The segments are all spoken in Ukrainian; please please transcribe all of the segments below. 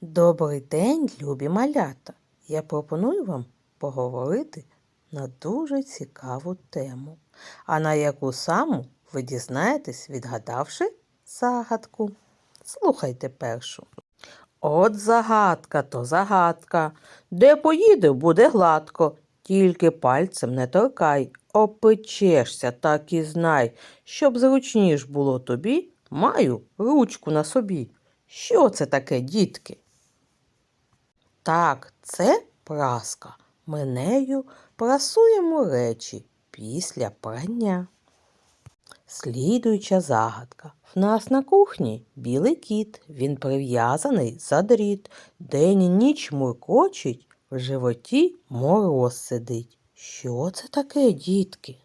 Добрий день, любі малята! Я пропоную вам поговорити на дуже цікаву тему, а на яку саму ви дізнаєтесь, відгадавши загадку. Слухайте першу. От загадка то загадка. Де поїде, буде гладко, тільки пальцем не торкай. Опечешся, так і знай. Щоб зручніш було тобі, маю ручку на собі. Що це таке, дітки? Так, це праска. Ми нею прасуємо речі після прання. Слідуюча загадка. В нас на кухні білий кіт. Він прив'язаний за дріт. День і ніч муркочить, в животі мороз сидить. Що це таке, дітки?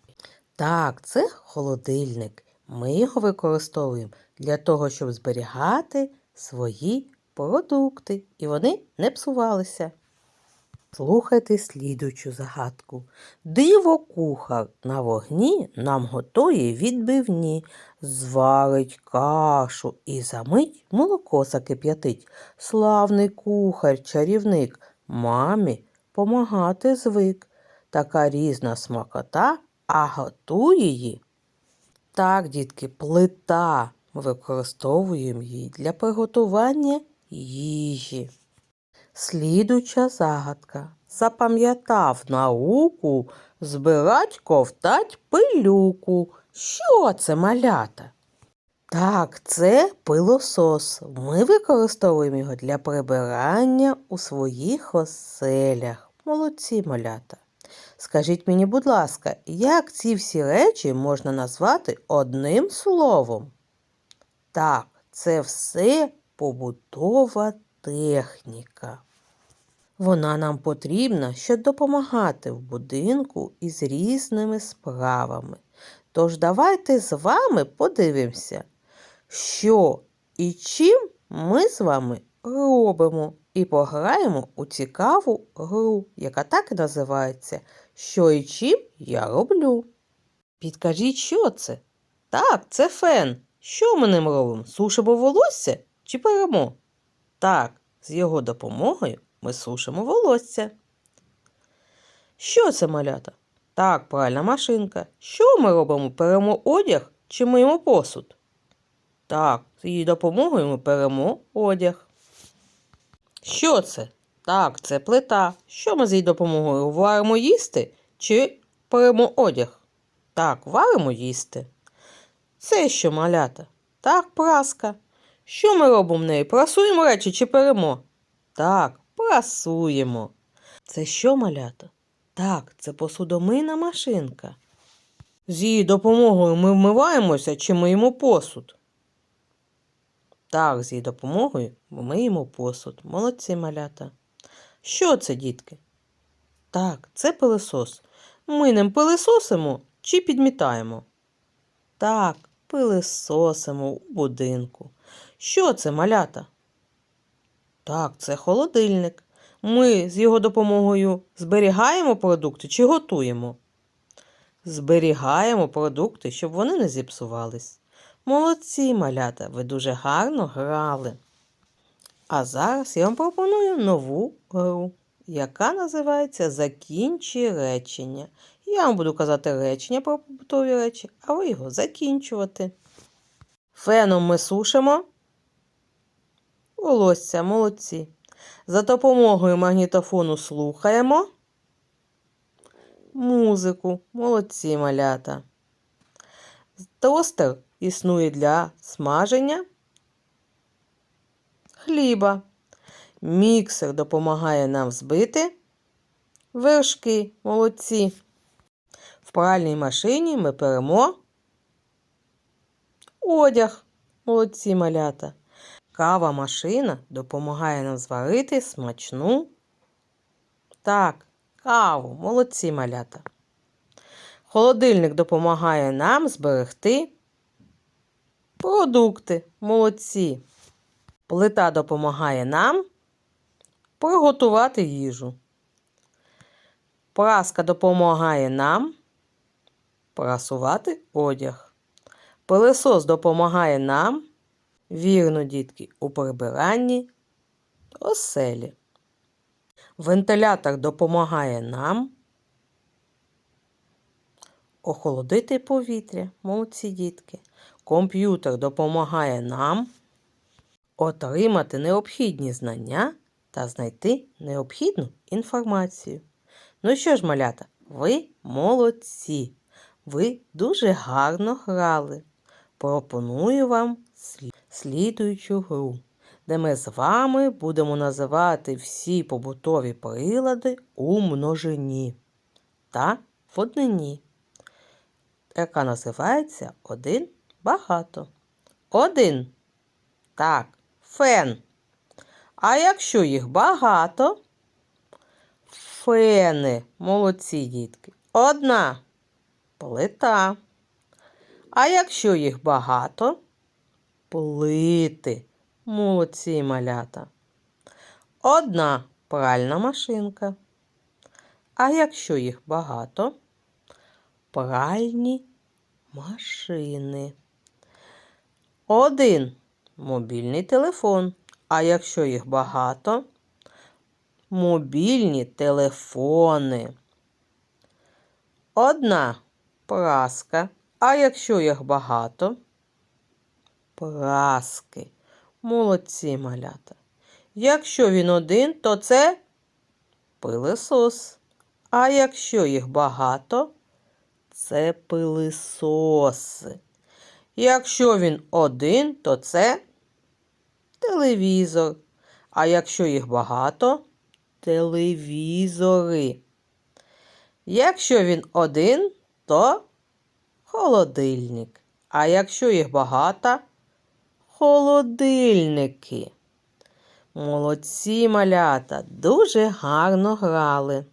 Так, це холодильник. Ми його використовуємо для того, щоб зберігати свої продукти, і вони не псувалися. Слухайте слідуючу загадку. Диво кухар на вогні нам готує відбивні, зварить кашу і за мить молоко закип'ятить. Славний кухар, чарівник, мамі помагати звик. Така різна смакота, а готує її. Так, дітки, плита. Використовуємо її для приготування їжі. Слідуча загадка. Запам'ятав науку, збирать ковтать пилюку. Що це малята? Так, це пилосос. Ми використовуємо його для прибирання у своїх оселях. Молодці малята. Скажіть мені, будь ласка, як ці всі речі можна назвати одним словом? Так, це все побутова техніка. Вона нам потрібна, щоб допомагати в будинку із різними справами. Тож давайте з вами подивимося, що і чим ми з вами робимо, і пограємо у цікаву гру, яка так і називається Що і чим я роблю. Підкажіть, що це? Так, це фен. Що ми ним робимо? Сушимо волосся чи перемо? Так, з його допомогою ми сушимо волосся. Що це малята? Так, пральна машинка. Що ми робимо? Перемо одяг чи миємо посуд? Так, з її допомогою ми перемо одяг. Що це? Так, це плита. Що ми з її допомогою? Варимо їсти чи перемо одяг? Так, варимо їсти. Це що малята? Так, праска. Що ми робимо в неї? Прасуємо речі чи перемо? Так, прасуємо. Це що малята? Так, це посудомийна машинка. З її допомогою ми вмиваємося чи миємо посуд? Так, з її допомогою ми миємо посуд. Молодці малята. Що це, дітки? Так, це пилисос. Ми ним пилисосимо чи підмітаємо? Так, пилисосимо у будинку. Що це, малята? Так, це холодильник. Ми з його допомогою зберігаємо продукти чи готуємо? Зберігаємо продукти, щоб вони не зіпсувались. Молодці, малята, ви дуже гарно грали. А зараз я вам пропоную нову гру, яка називається Закінчи речення. Я вам буду казати речення про побутові речі, а ви його закінчувати. Феном ми сушимо. Волосся, молодці. За допомогою магнітофону слухаємо. Музику, молодці малята. Тостер існує для смаження хліба. Міксер допомагає нам збити вершки, молодці. В пральній машині ми перемо одяг, молодці малята. Кава машина допомагає нам зварити смачну. Так, каву, молодці малята. Холодильник допомагає нам зберегти продукти, молодці. Плита допомагає нам приготувати їжу. Праска допомагає нам прасувати одяг. Пилисос допомагає нам, вірно, дітки, у прибиранні оселі. Вентилятор допомагає нам охолодити повітря, молодці дітки. Комп'ютер допомагає нам отримати необхідні знання та знайти необхідну інформацію. Ну що ж, малята, ви молодці. Ви дуже гарно грали. Пропоную вам слідуючу гру, де ми з вами будемо називати всі побутові прилади у множині та в однині, яка називається один багато. Один. Так, фен. А якщо їх багато, фени, молодці дітки. Одна плита. А якщо їх багато, плити, молодці малята. Одна пральна машинка. А якщо їх багато, пральні машини. Один мобільний телефон. А якщо їх багато, мобільні телефони. Одна праска. А якщо їх багато, праски. Молодці малята. Якщо він один, то це пилисос. А якщо їх багато, це пилисоси. Якщо він один, то це телевізор. А якщо їх багато, телевізори. Якщо він один, то холодильник. А якщо їх багато, холодильники. Молодці малята, дуже гарно грали.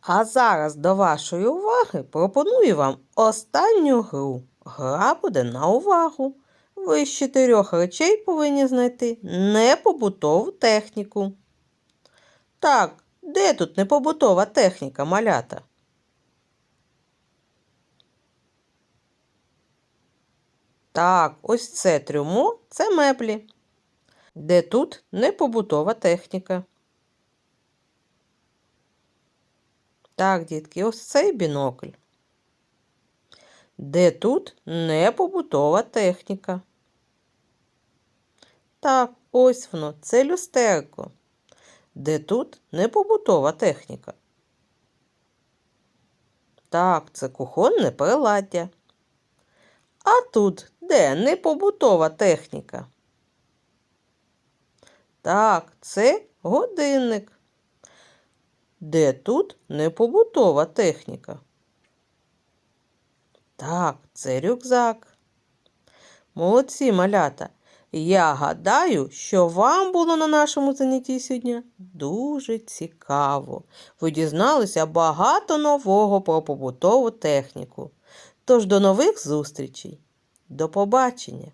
А зараз до вашої уваги пропоную вам останню гру. Гра буде на увагу. Ви з чотирьох речей повинні знайти непобутову техніку. Так, де тут непобутова техніка, малята? Так, ось це трюмо це меблі. Де тут непобутова техніка. Так, дітки, ось цей бінокль. Де тут непобутова техніка. Так, ось воно, це люстерко. Де тут непобутова техніка. Так, це кухонне приладдя. А тут де непобутова техніка? Так, це годинник. Де тут непобутова техніка? Так, це рюкзак. Молодці малята. Я гадаю, що вам було на нашому занятті сьогодні дуже цікаво. Ви дізналися багато нового про побутову техніку. Тож до нових зустрічей. До побачення!